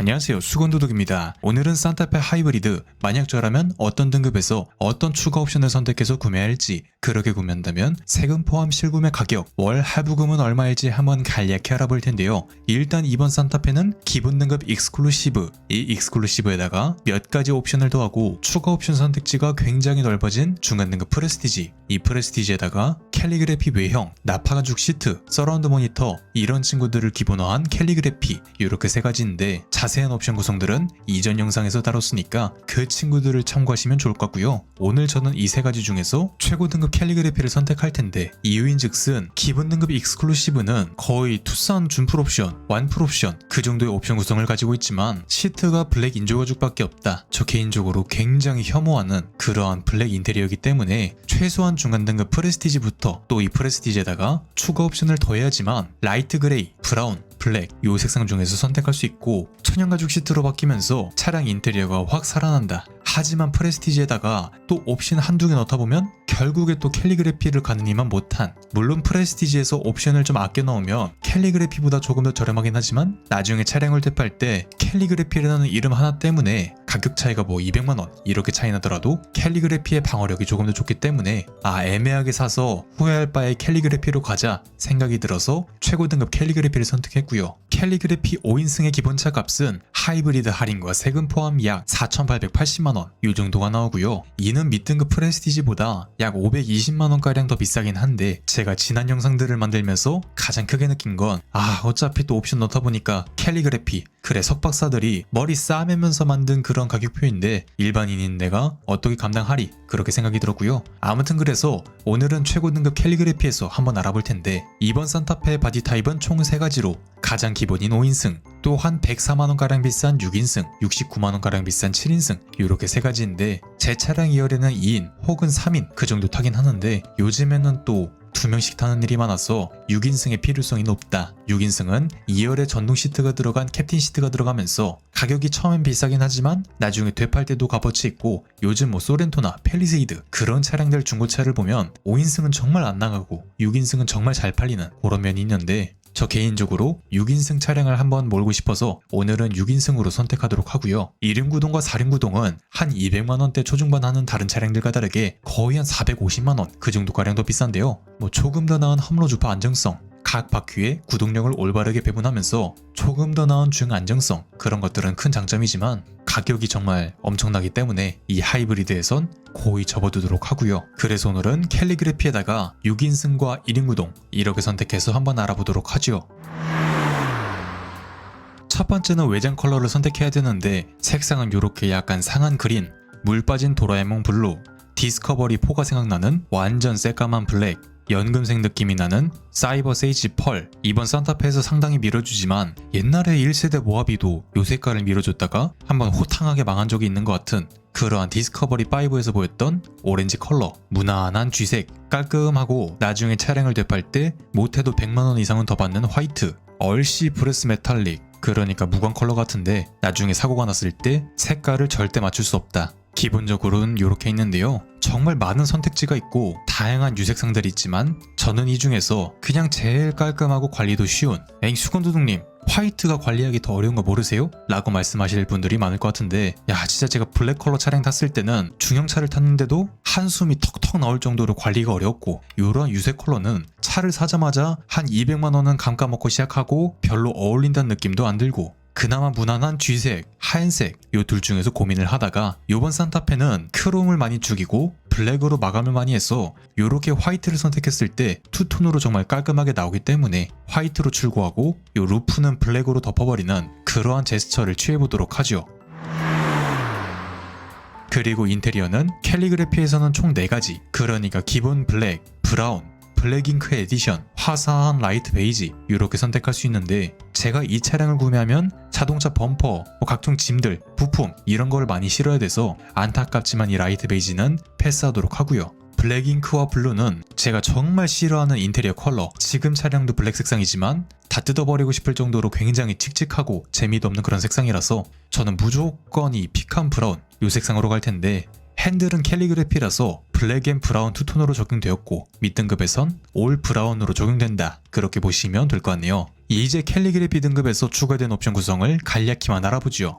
안녕하세요. 수건도둑입니다. 오늘은 산타페 하이브리드. 만약 저라면 어떤 등급에서 어떤 추가 옵션을 선택해서 구매할지 그렇게 구매한다면 세금 포함 실구매 가격 월 하부금은 얼마일지 한번 간략히 알아볼 텐데요. 일단 이번 산타페는 기본 등급 익스클루시브. 이 익스클루시브에다가 몇 가지 옵션을 더하고 추가 옵션 선택지가 굉장히 넓어진 중간 등급 프레스티지. 이 프레스티지에다가 캘리그래피 외형 나파가죽 시트 서라운드 모니터 이런 친구들을 기본화한 캘리그래피 이렇게 세 가지인데 자 세한 옵션 구성들은 이전 영상에서 다뤘으니까 그 친구들을 참고하시면 좋을 것 같고요. 오늘 저는 이 세 가지 중에서 최고 등급 캘리그래피를 선택할 텐데 이유인즉슨 기본 등급 익스클루시브는 거의 투싼 준풀 옵션, 완풀 옵션 그 정도의 옵션 구성을 가지고 있지만 시트가 블랙 인조 가죽밖에 없다. 저 개인적으로 굉장히 혐오하는 그러한 블랙 인테리어이기 때문에 최소한 중간 등급 프레스티지부터 또 이 프레스티지에다가 추가 옵션을 더해야지만 라이트 그레이, 브라운, 블랙 요 색상 중에서 선택할 수 있고 천연가죽 시트로 바뀌면서 차량 인테리어가 확 살아난다. 하지만 프레스티지에다가 또 옵션 한두 개 넣다 보면 결국에 또 캘리그래피를 가는 이만 못한 물론 프레스티지에서 옵션을 좀 아껴 넣으면 캘리그래피보다 조금 더 저렴하긴 하지만 나중에 차량을 대표할 때 캘리그래피라는 이름 하나 때문에 가격 차이가 뭐 200만원 이렇게 차이 나더라도 캘리그래피의 방어력이 조금 더 좋기 때문에 아 애매하게 사서 후회할 바에 캘리그래피로 가자 생각이 들어서 최고 등급 캘리그래피를 선택했고요. 캘리그래피 5인승의 기본차 값은 하이브리드 할인과 세금 포함 약 4,880만원 이 정도가 나오고요. 이는 밑등급 프레스티지보다 약 520만원가량 더 비싸긴 한데 제가 지난 영상들을 만들면서 가장 크게 느낀 건 아 어차피 또 옵션 넣다 보니까 캘리그래피 그래 석박사들이 머리 싸매면서 만든 그런 가격표인데 일반인인 내가 어떻게 감당하리 그렇게 생각이 들었고요. 아무튼 그래서 오늘은 최고 등급 캘리그래피에서 한번 알아볼 텐데 이번 산타페 바디 타입은 총 3가지로 가장 기본인 5인승 또 한 104만원가량 비싼 6인승 69만원가량 비싼 7인승 이렇게 세 가지인데 제 차량 2열에는 2인 혹은 3인 그 정도 타긴 하는데 요즘에는 또 두 명씩 타는 일이 많아서 6인승의 필요성이 높다. 6인승은 2열에 전동 시트가 들어간 캡틴 시트가 들어가면서 가격이 처음엔 비싸긴 하지만 나중에 되팔 때도 값어치 있고 요즘 뭐 소렌토나 펠리세이드 그런 차량들 중고차를 보면 5인승은 정말 안 나가고 6인승은 정말 잘 팔리는 그런 면이 있는데 저 개인적으로 6인승 차량을 한번 몰고 싶어서 오늘은 6인승으로 선택하도록 하고요. 1륜구동과 4륜구동은 한 200만원대 초중반 하는 다른 차량들과 다르게 거의 한 450만원 그 정도가량 더 비싼데요. 뭐 조금 더 나은 험로 주파 안정성, 각 바퀴의 구동력을 올바르게 배분하면서 조금 더 나은 중 안정성 그런 것들은 큰 장점이지만 가격이 정말 엄청나기 때문에 이 하이브리드에선 고이 접어두도록 하고요. 그래서 오늘은 캘리그래피에다가 6인승과 1인 구동 이렇게 선택해서 한번 알아보도록 하죠. 첫 번째는 외장 컬러를 선택해야 되는데 색상은 이렇게 약간 상한 그린, 물 빠진 도라에몽 블루, 디스커버리 4가 생각나는 완전 새까만 블랙, 연금색 느낌이 나는 사이버 세이지 펄. 이번 산타페에서 상당히 밀어주지만 옛날에 1세대 모하비도 요 색깔을 밀어줬다가 한번 호탕하게 망한 적이 있는 것 같은 그러한 디스커버리 5에서 보였던 오렌지 컬러. 무난한 쥐색. 깔끔하고 나중에 차량을 되팔 때 못해도 100만원 이상은 더 받는 화이트. 얼씨 브레스 메탈릭. 그러니까 무광 컬러 같은데 나중에 사고가 났을 때 색깔을 절대 맞출 수 없다 기본적으로는 이렇게 있는데요. 정말 많은 선택지가 있고 다양한 유색상들이 있지만 저는 이 중에서 그냥 제일 깔끔하고 관리도 쉬운 엥 수건도둑님 화이트가 관리하기 더 어려운 거 모르세요? 라고 말씀하실 분들이 많을 것 같은데 야 진짜 제가 블랙 컬러 차량 탔을 때는 중형차를 탔는데도 한숨이 턱턱 나올 정도로 관리가 어렵고 이런 유색 컬러는 차를 사자마자 한 200만 원은 감까먹고 시작하고 별로 어울린다는 느낌도 안 들고 그나마 무난한 쥐색, 하얀색 요 둘 중에서 고민을 하다가 요번 산타페는 크롬을 많이 죽이고 블랙으로 마감을 많이 해서 요렇게 화이트를 선택했을 때 투톤으로 정말 깔끔하게 나오기 때문에 화이트로 출고하고 요 루프는 블랙으로 덮어버리는 그러한 제스처를 취해보도록 하죠. 그리고 인테리어는 캘리그래피에서는 총 4가지 그러니까 기본 블랙, 브라운, 블랙잉크 에디션, 화사한 라이트 베이지 이렇게 선택할 수 있는데 제가 이 차량을 구매하면 자동차 범퍼, 뭐 각종 짐들, 부품 이런 거를 많이 실어야 돼서 안타깝지만 이 라이트 베이지는 패스하도록 하고요. 블랙 잉크와 블루는 제가 정말 싫어하는 인테리어 컬러 지금 차량도 블랙 색상이지만 다 뜯어버리고 싶을 정도로 굉장히 칙칙하고 재미도 없는 그런 색상이라서 저는 무조건 이 피칸 브라운 요 색상으로 갈 텐데 핸들은 캘리그래피라서 블랙 앤 브라운 투톤으로 적용되었고 밑등급에선 올 브라운으로 적용된다. 그렇게 보시면 될 것 같네요. 이제 캘리그래피 등급에서 추가된 옵션 구성을 간략히만 알아보지요.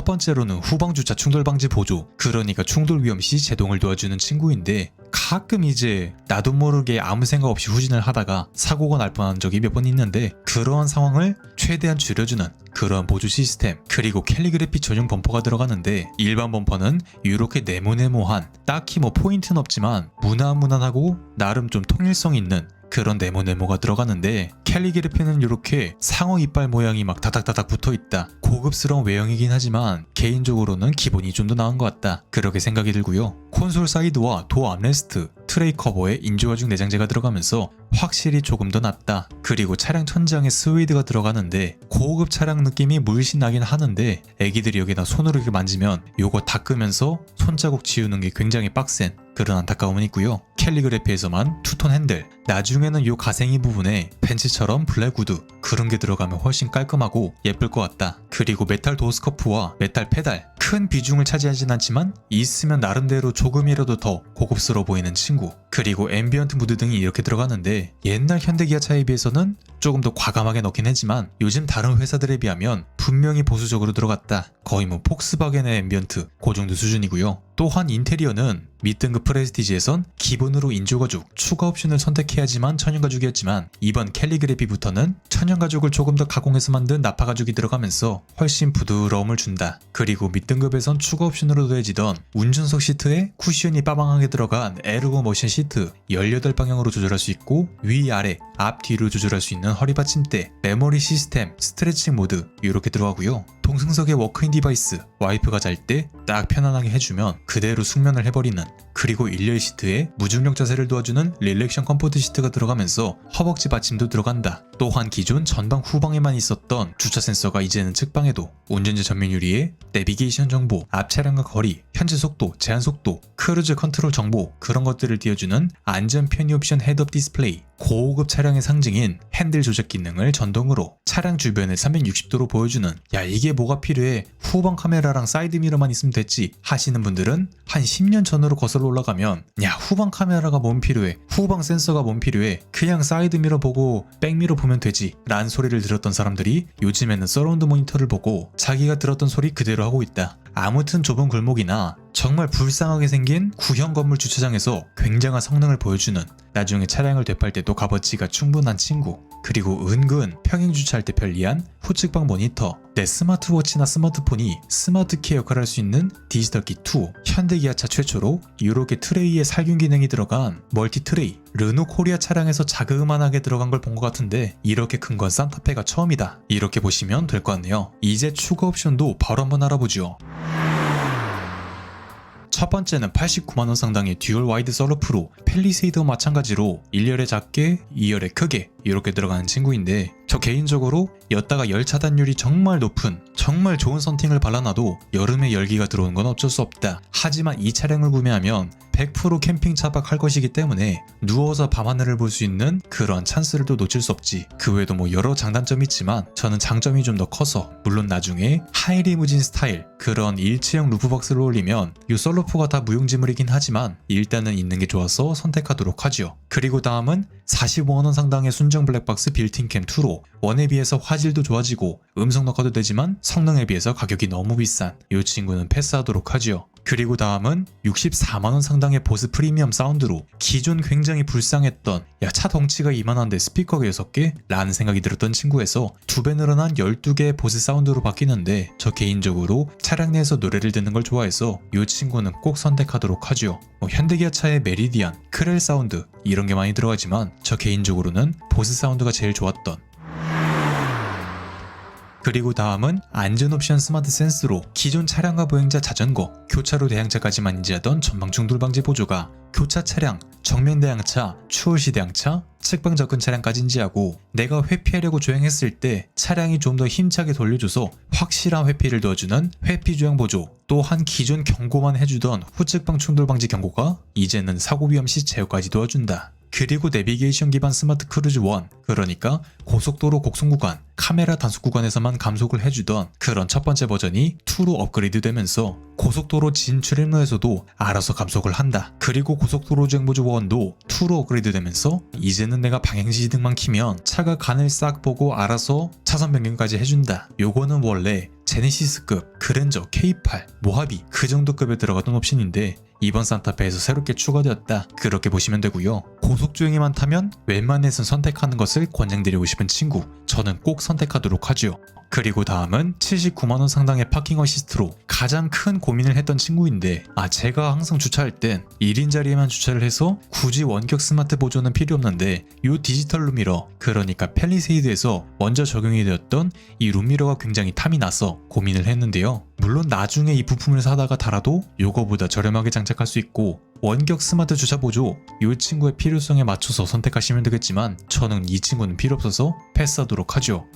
첫 번째로는 후방 주차 충돌 방지 보조, 그러니까 충돌 위험 시 제동을 도와주는 친구인데 가끔 이제 나도 모르게 아무 생각 없이 후진을 하다가 사고가 날 뻔한 적이 몇 번 있는데 그러한 상황을 최대한 줄여주는 그런 보조 시스템 그리고 캘리그래피 전용 범퍼가 들어가는데 일반 범퍼는 이렇게 네모네모한 딱히 뭐 포인트는 없지만 무난무난하고 나름 좀 통일성 있는 그런 네모네모가 들어가는데 캘리그래피는 이렇게 상어 이빨 모양이 막 다닥다닥 붙어있다. 고급스러운 외형이긴 하지만 개인적으로는 기본이 좀 더 나은 것 같다. 그렇게 생각이 들고요. 콘솔 사이드와 도어 암레스트 트레이 커버에 인조가죽 내장재가 들어가면서 확실히 조금 더 낫다. 그리고 차량 천장에 스웨이드가 들어가는데 고급 차량 느낌이 물씬 나긴 하는데 애기들이 여기다 손으로 이렇게 만지면 요거 닦으면서 손자국 지우는 게 굉장히 빡센 그런 안타까움은 있고요. 캘리그래피에서만 투톤 핸들, 나중에는 요 가생이 부분에 벤츠처럼 블랙 우드 그런 게 들어가면 훨씬 깔끔하고 예쁠 것 같다. 그리고 메탈 도어스커프와 메탈 페달 큰 비중을 차지하진 않지만 있으면 나름대로 조금이라도 더 고급스러워 보이는 친구. 그리고 앰비언트 무드 등이 이렇게 들어가는데 옛날 현대 기아차에 비해서는 조금 더 과감하게 넣긴 했지만 요즘 다른 회사들에 비하면 분명히 보수적으로 들어갔다. 거의 뭐 폭스바겐의 앰비언트 그 정도 수준이고요. 또한 인테리어는 밑등급 프레스티지에선 기본으로 인조가죽, 추가 옵션을 선택해야지만 천연가죽이었지만 이번 캘리그래피부터는 천연가죽을 조금 더 가공해서 만든 나파가죽이 들어가면서 훨씬 부드러움을 준다. 그리고 밑등급에선 추가 옵션으로 더해지던 운전석 시트에 쿠션이 빠방하게 들어간 에르고 모션 시트 18방향으로 조절할 수 있고 위 아래, 앞 뒤로 조절할 수 있는 허리 받침대, 메모리 시스템, 스트레칭 모드 이렇게 들어가고요. 동승석의 워크인 디바이스, 와이프가 잘 때 딱 편안하게 해주면 그대로 숙면을 해버리는 그리고 일렬 시트에 무중력 자세를 도와주는 릴렉션 컴포트 시트가 들어가면서 허벅지 받침도 들어간다. 또한 기존 전방 후방에만 있었던 주차 센서가 이제는 측방에도 운전자 전면 유리에 내비게이션 정보, 앞 차량과 거리, 현재 속도, 제한 속도, 크루즈 컨트롤 정보 그런 것들을 띄워주는 안전 편의 옵션 헤드업 디스플레이 고급 차량의 상징인 핸들 조작 기능을 전동으로 차량 주변을 360도로 보여주는 야 이게 뭐가 필요해 후방 카메라랑 사이드 미러만 있으면 됐지 하시는 분들은 한 10년 전으로 거슬러 올라가면 야 후방 카메라가 뭔 필요해? 후방 센서가 뭔 필요해? 그냥 사이드 미러 보고 백미러 보면 되지. 라는 소리를 들었던 사람들이 요즘에는 서라운드 모니터를 보고 자기가 들었던 소리 그대로 하고 있다. 아무튼 좁은 골목이나 정말 불쌍하게 생긴 구형 건물 주차장에서 굉장한 성능을 보여주는 나중에 차량을 되팔 때도 값어치가 충분한 친구. 그리고 은근 평행 주차할 때 편리한 후측방 모니터. 내 스마트워치나 스마트폰이 스마트키 역할을 할 수 있는 디지털 키 2 현대기아차 최초로 이렇게 트레이에 살균 기능이 들어간 멀티 트레이 르노 코리아 차량에서 자그만하게 들어간 걸 본 것 같은데 이렇게 큰 건 산타페가 처음이다. 이렇게 보시면 될 것 같네요. 이제 추가 옵션도 바로 한번 알아보죠 첫 번째는 89만원 상당의 듀얼 와이드 썰루프로 펠리세이드와 마찬가지로 1열에 작게 2열에 크게 이렇게 들어가는 친구인데 저 개인적으로 였다가 열 차단율이 정말 높은 정말 좋은 선팅을 발라놔도 여름에 열기가 들어오는 건 어쩔 수 없다. 하지만 이 차량을 구매하면 100% 캠핑 차박할 것이기 때문에 누워서 밤하늘을 볼 수 있는 그런 찬스를 또 놓칠 수 없지. 그 외에도 뭐 여러 장단점이 있지만 저는 장점이 좀 더 커서 물론 나중에 하이리무진 스타일 그런 일체형 루프박스를 올리면 이 썰루프가 다 무용지물이긴 하지만 일단은 있는 게 좋아서 선택하도록 하지요. 그리고 다음은 45만원 상당의 순정 블랙박스 빌팅캠 2로 원에 비해서 화질도 좋아지고 음성 녹화도 되지만 성능에 비해서 가격이 너무 비싼 이 친구는 패스하도록 하지요. 그리고 다음은 64만원 상당의 보스 프리미엄 사운드로 기존 굉장히 불쌍했던 야 차 덩치가 이만한데 스피커가 6개? 라는 생각이 들었던 친구에서 두 배 늘어난 12개의 보스 사운드로 바뀌는데 저 개인적으로 차량 내에서 노래를 듣는 걸 좋아해서 이 친구는 꼭 선택하도록 하죠. 뭐 현대기아차의 메리디안, 크렐 사운드 이런 게 많이 들어가지만 저 개인적으로는 보스 사운드가 제일 좋았던 그리고 다음은 안전 옵션 스마트 센스로 기존 차량과 보행자 자전거, 교차로 대항차까지만 인지하던 전방 충돌 방지 보조가 교차 차량, 정면 대항차, 추월시 대항차, 측방 접근 차량까지 인지 하고 내가 회피하려고 조행했을 때 차량이 좀 더 힘차게 돌려줘서 확실한 회피를 도와주는 회피 조향 보조 또한 기존 경고만 해주던 후측방 충돌 방지 경고가 이제는 사고 위험 시 제어까지 도와준다. 그리고 내비게이션 기반 스마트 크루즈 1 그러니까 고속도로 곡선 구간 카메라 단속 구간에서만 감속을 해주던 그런 첫 번째 버전이 2로 업그레이드 되면서 고속도로 진출입로에서도 알아서 감속을 한다. 그리고 고속도로 주행보조 1도 2로 업그레이드 되면서 이제는 내가 방향지시 등만 키면 차가 간을 싹 보고 알아서 차선 변경까지 해준다. 요거는 원래 제네시스급, 그랜저, K8, 모하비 그 정도 급에 들어가던 옵션인데 이번 산타페에서 새롭게 추가되었다. 그렇게 보시면 되고요. 고속주행에만 타면 웬만해선 선택하는 것을 권장드리고 싶은 친구 저는 꼭 선택하도록 하죠. 그리고 다음은 79만원 상당의 파킹 어시스트로 가장 큰 고민을 했던 친구인데 아 제가 항상 주차할 땐 1인 자리에만 주차를 해서 굳이 원격 스마트 보조는 필요 없는데 요 디지털 룸미러 그러니까 펠리세이드에서 먼저 적용이 되었던 이 룸미러가 굉장히 탐이 나서 고민을 했는데요 물론 나중에 이 부품을 사다가 달아도 요거보다 저렴하게 장착할 수 있고 원격 스마트 주차 보조 이 친구의 필요성에 맞춰서 선택하시면 되겠지만 저는 이 친구는 필요 없어서 패스하도록 하죠.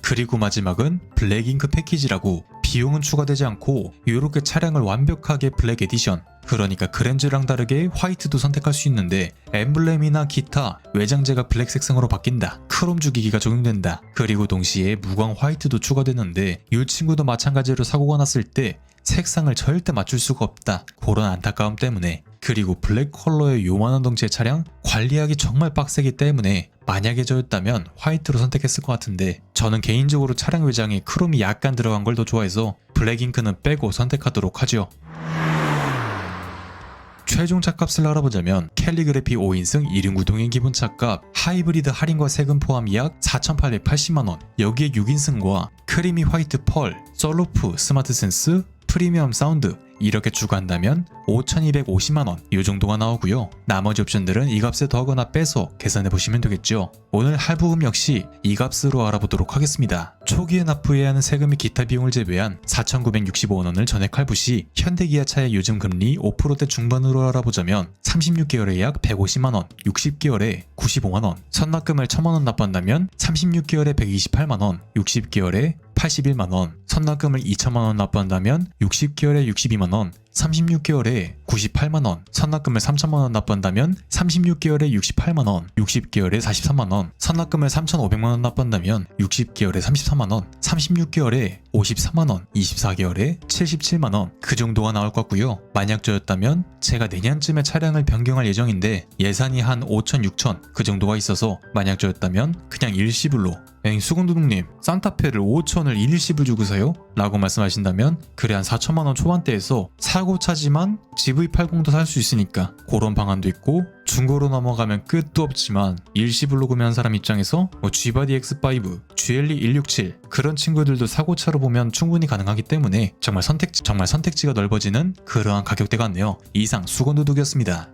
그리고 마지막은 블랙 잉크 패키지라고 비용은 추가되지 않고 이렇게 차량을 완벽하게 블랙 에디션 그러니까 그랜저랑 다르게 화이트도 선택할 수 있는데 엠블렘이나 기타 외장재가 블랙 색상으로 바뀐다. 크롬 주기기가 적용된다. 그리고 동시에 무광 화이트도 추가되는데 이 친구도 마찬가지로 사고가 났을 때 색상을 절대 맞출 수가 없다. 그런 안타까움 때문에. 그리고 블랙 컬러의 요만한 덩치의 차량 관리하기 정말 빡세기 때문에 만약에 저였다면 화이트로 선택했을 것 같은데 저는 개인적으로 차량 외장에 크롬이 약간 들어간 걸 더 좋아해서 블랙 잉크는 빼고 선택하도록 하죠. 최종 차값을 알아보자면 캘리그래피 5인승 1인 구동의 기본 차값 하이브리드 할인과 세금 포함 약 4,880만원 여기에 6인승과 크리미 화이트 펄, 썰루프 스마트 센스, 프리미엄 사운드 이렇게 추가한다면 5,250만원 이 정도가 나오고요. 나머지 옵션들은 이 값에 더하거나 빼서 계산해 보시면 되겠죠. 오늘 할부금 역시 이 값으로 알아보도록 하겠습니다. 초기에 납부해야 하는 세금 및 기타 비용을 제외한 4,965원을 전액 할부 시 현대기아차의 요즘 금리 5%대 중반으로 알아보자면 36개월에 약 150만원, 60개월에 95만원, 선납금을 1,000만원 납부한다면 36개월에 128만원, 60개월에 81만원, 선납금을 2천만원 납부한다면 60개월에 62만원, on, on 36개월에 98만원, 선납금을 3천만원 납부한다면 36개월에 68만원, 60개월에 43만원, 선납금을 3,500만원 납부한다면 60개월에 33만원, 36개월에 54만원, 24개월에 77만원 그 정도가 나올 것 같고요. 만약 저였다면 제가 내년쯤에 차량을 변경할 예정인데 예산이 한 5천, 6천 그 정도가 있어서 만약 저였다면 그냥 일시불로 엥 수건두둥님 산타페를 5천을 일시불 주고 사요? 라고 말씀하신다면 그래 한 4천만원 초반대에서 사고 차지만 GV80도 살 수 있으니까 그런 방안도 있고 중고로 넘어가면 끝도 없지만 일시불로 구매한 사람 입장에서 뭐 G바디 X5, GLE 167 그런 친구들도 사고차로 보면 충분히 가능하기 때문에 정말 선택지 정말 선택지가 넓어지는 그러한 가격대 같네요. 이상 수건두둑이었습니다.